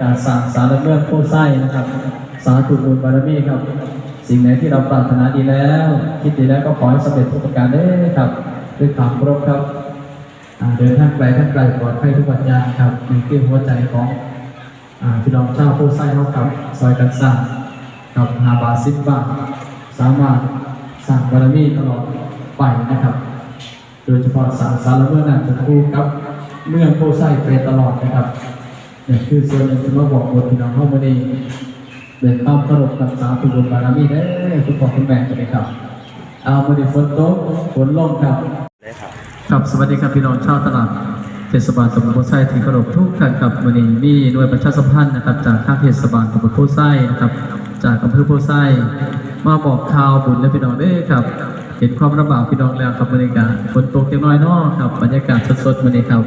การสางสารเรื่องผู้ไส้นะครับ สาธุบุญบารมีครับ สิ่งไหนที่เราปรารถนาดีแล้ว คิดดีแล้วก็ขอให้สำเร็จทุกประการเด้ครับด้วยความเคารพครับเดินทางไกลทางไกลปลอดภัยทุกปัญญาครับมีที่หัวใจของพี่น้องเจ้าผู้ไส้เขาครับซอยกันสร้างกับหาบาทสิบบาสามารถสร้างบารมีตลอดไปนะครับ โดยเฉพาะสารสารเมื่อนั้นจะคู่กับเมื่องโพไซไปตลอดนะครับ คือส่วนหนึ่งที่มาบอกบทพี่น้องเข้ามาดีเดินข้ามตลบกับสาธุบุญบารมีได้อคุณพ่อคุณแม่กันเลยครับ เอามาดีฝนตกฝนลงครับครับสวัสดีครับพี่น้องชาวตลาดเทศบาลตำบลโพไซที่เคารพทุกท่านครับวันนี้มีหน่วยประชาสัมพันธ์นะครับ จากข้างเทศบาลตำบลโพไซนะครับ จากอำเภอโพไซมาบอกข่าวบุญและพี่น้องเด้อครับ เห็นความลำบากพี่น้องแล้วครับบรรยากาศฝนตกเล็กน้อยเนาะครับบรรยากาศสดๆวันนี้ครับ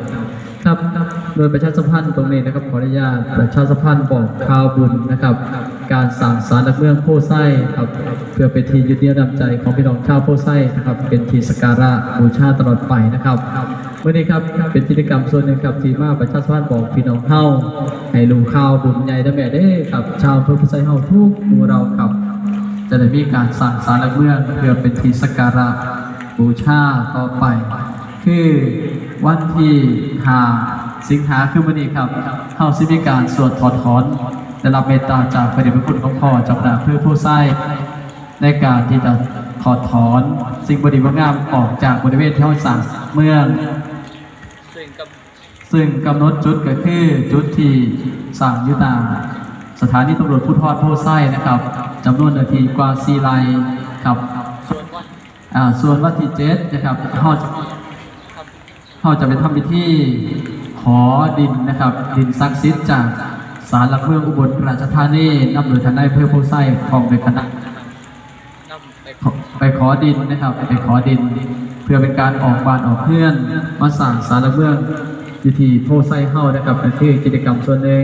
ครับ โดยประชาสัมพันธ์ตรงนี้นะครับขออนุญาตประชาสัมพันธ์บอกข่าวบุญนะครับ การสร้างสารหลักเมืองโพไซครับเพื่อเป็นที่ยึดเหนี่ยวนำใจของพี่น้องชาวโพไซนะครับ เป็นที่สการะบูชาตลอดไปนะครับวันนี้ครับเป็นกิจกรรมส่วนหนึ่งครับที่มาประชาสัมพันธ์บอกพี่น้องเฮาให้รู้ข่าวบุญใหญ่ได้แม่เด้ครับชาวอำเภอโพไซเฮาทุกหมู่เราครับ จะได้มีการสร้างสารหลักเมืองเพื่อเป็นที่สการะบูชาต่อไป คือวันที่หา สิงหาคือวันนี้ครับเข้าสิมีการสวดถอดถอนได้รับเมตตาจากพระเดชพระคุณของพ่อจากพระเพื่อผู้ไส้ในการที่จะถอดถอนสิ่งบดีว่างามออกจากบริเวณที่เราสร้างเมืองซึ่งกำหนดจุดก็คือจุดที่สั่งยุตาสถานีตำรวจภูธรโพไส้นะครับจำนวนนาทีกว่าซีไลครับส่วนวันที่เจ็ดนะครับเขาจะเขาจะไปทำพิธี ขอดินนะครับดินศักดิ์สิทธิ์จากศาลหลักเมืองอุบลราชธานีนำโดยทนายอำเภอโพไส้ของในคณะไปขอดินนะครับไปขอดิน เพื่อเป็นการออกบ้านออกเพื่อน มาสร้างสารเมืองวิธีโพไซเฮานะครับนั่นคือกิจกรรมส่วนหนึ่ง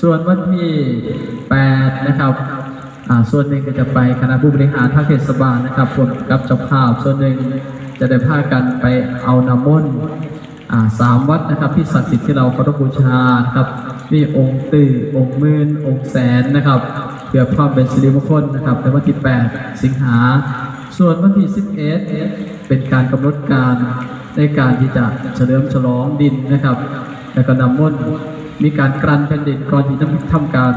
ส่วนวันที่ 8 นะครับอ่าส่วนหนึ่งก็จะไปคณะผู้บริหารทางเทศบาลนะครับรวมกับเจ้าภาพส่วนหนึ่งจะได้พากันไปเอาน้ำมนต์อ่า สามวัดนะครับที่ศักดิ์สิทธิ์ที่เราเคารพบูชานะครับมีองค์ตื่องค์มื่นองค์แสนนะครับเพื่อความเป็นสิริมงคลนะครับในวันที่ 8 สิงหา ส่วนวันที่ 11 เป็นการกำหนดการในการที่จะเฉลิมฉลองดินนะครับ แล้วก็นำมนต์มีการกรันแผ่นดินก่อนที่จะทำการ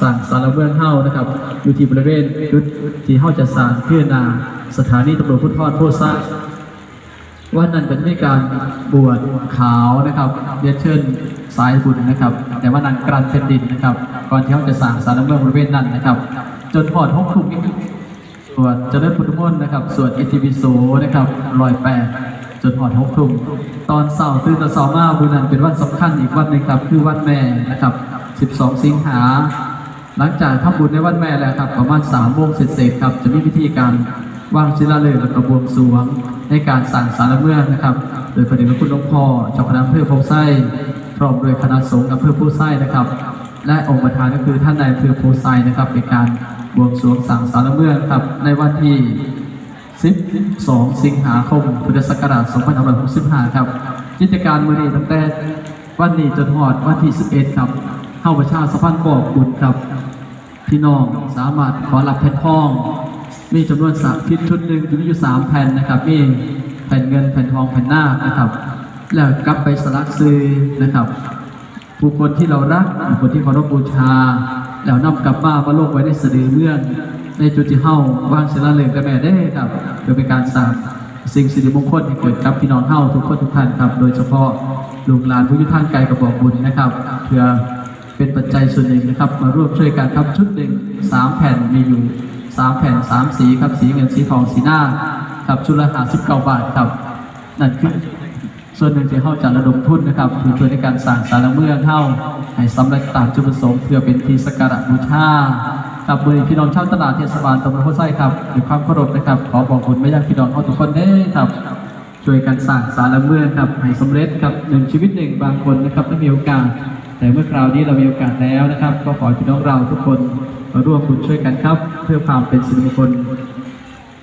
สร้างสารเมืองเฮ้านะครับ อยู่ที่บริเวณจุดที่เฮ้าจะสร้างเพื่อนาสถานีตำรวจพุทธรโพธิ์ ซ่าวันนั้นเป็นมีการบวชขาวนะครับเรียนเชิญสายบุญนะครับ แต่ว่านั้นกรันเป็นดินนะครับ ก่อนที่เขาจะสร้างสารเมืองบริเวณนั้นนะครับ จนพอดห้องคุกนี้สวดเจริญพุทธมนต์นะครับสวดอิติปิโสนะครับรอยแปดจนพอดห้องคุกตอนเสาร์ตื่นแต่เสาร์มาบุญนั้นเป็นวันสำคัญอีกวันหนึงครับ คือวันแม่นะครับ 12 สิงหา หลังจากทำบุญในวันแม่แล้วครับ ประมาณสามโมงเสร็จๆครับ จะมีพิธีการ วางศิลาฤกษ์และกระบวงสวง ในการสั่งสารเมืองนะครับ โดยพระเดชพระคุณหลวงพ่อเจ้าคณะอำเภอโพไส้พร้อมโดยคณะสงฆ์อำเภอโพไส้นะครับ และองค์ประธานก็คือท่านนายอำเภอโพไซนะครับเป็นการบวงสวงสั่งสารเมืองครับในวันที่ 12 สิงหาคม พุทธศักราช 2565 ครับ กิจการมือนี้ตั้งแต่วันนี้จนหอดวันที่ 11 ครับ เข้าประชาสัมพันธ์บอกบุญครับ พี่น้องสามารถขอรับแผ่นทอง มีจำนวนสามทิศชุดหนึ่งมีอยู่สามแผ่นนะครับ มีแผ่นเงินแผ่นทองแผ่นหน้านะครับ แล้วกลับไปสลักซื้อนะครับผู้คนที่เรารักผู้คนที่เคารพบูชา แล้วนำกลับมามาลงไว้ในสะดือเมื่องในจุดที่เฮาวางศิลาฤกษ์กันแม่ได้ครับเพื่อเป็นการสร้างสิ่งสิริมงคลให้เกิดกับพี่น้องเฮาทุกคนทุกท่านครับ โดยเฉพาะลูกหลานผู้ยุทางไกลกระบอกบุญนะครับ เพื่อเป็นปัจจัยส่วนหนึ่งนะครับ มาร่วมช่วยกันครับชุดหนึ่งสามแผ่นมีอยู่ สามแผ่นสามสีครับสีเงินสีทองสีหน้าครับชุดละห้าสิบเก้าบาทครับนั่นคือส่วนหนึ่งที่เข้าจะระดมทุนนะครับเพื่อช่วยในการสร้างสารเมืองเข้าให้สำเร็จตามจุดประสงค์เพื่อเป็นที่สักการะบูชากับมือพี่น้องชาวตลาดเทศบาลตำบลโพไส้ครับด้วยความเคารพนะครับ ขอบอกคุณไม่ยังพี่น้องเขาทุกคนเด้ครับ ช่วยกันสร้างสารเมืองครับให้สำเร็จครับหนึ่งชีวิตหนึ่งบางคนนะครับไม่มีโอกาส แต่เมื่อคราวนี้เรามีโอกาสแล้วนะครับ ก็ขอพี่น้องเราทุกคน มาร่วมบุญช่วยกันครับ เพื่อความเป็นสิริมงคล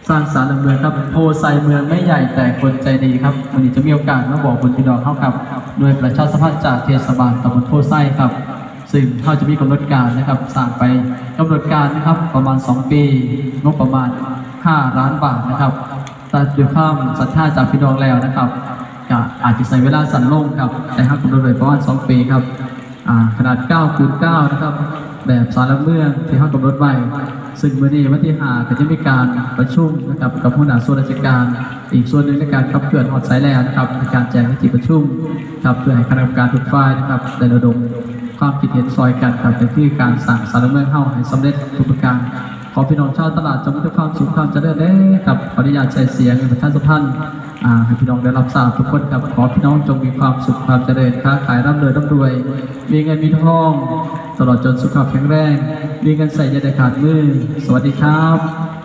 สร้างสารลักเมืองครับโพไซเมืองไม่ใหญ่แต่คนใจดีครับวันนี้จะมีโอกาสมาบอกคุณพี่น้องเข้าครับโดยประชาสัมพันธ์จากเทศบาลตำบลโพไซครับ ซึ่งเขาจะมีกำหนดการนะครับสร้างไปกำหนดการนะครับประมาณ 2 ปีงบประมาณ 5 ล้านบาทนะครับแต่ด้วยความศรัทธาจากพี่น้องแล้วนะครับก็อาจจะใช้เวลาสั้นลงครับแต่ถ้ากำหนดไว้ประมาณ 2 ปีครับอ่าขนาด9คูณ9นะครับ แบบสารลักเมืองที่เขากำหนดไว้ซึ่งวันนี้วันที่หาก็จะมีการประชุมนะครับกับผู้นำส่วนราชการ อีกส่วนหนึ่งในการขับเคลื่อนหอดสายแลนนะครับในการแจ้งในที่ประชุมครับเพื่อให้คณะกรรมการทุกฝ่ายนะครับได้ระดมความคิดเห็นซอยกันครับในที่การสั่งสารลักเมืองเข้าให้สำเร็จทุกประการขอพี่น้องชาวตลาดจงมีแต่ความสุขความเจริญเด้อครับขออนุญาตใช้เสียงในประชาสัมพันธ์อ่าให้พี่น้องได้รับทราบทุกคนครับขอพี่น้องจงมีความสุขความเจริญค้าขายร่ำรวยร่ำรวย มีเงินมีทอง ตลอดจนสุขภาพแข็งแรง ดีกันใส่ยาได้ขาดมือ สวัสดีครับ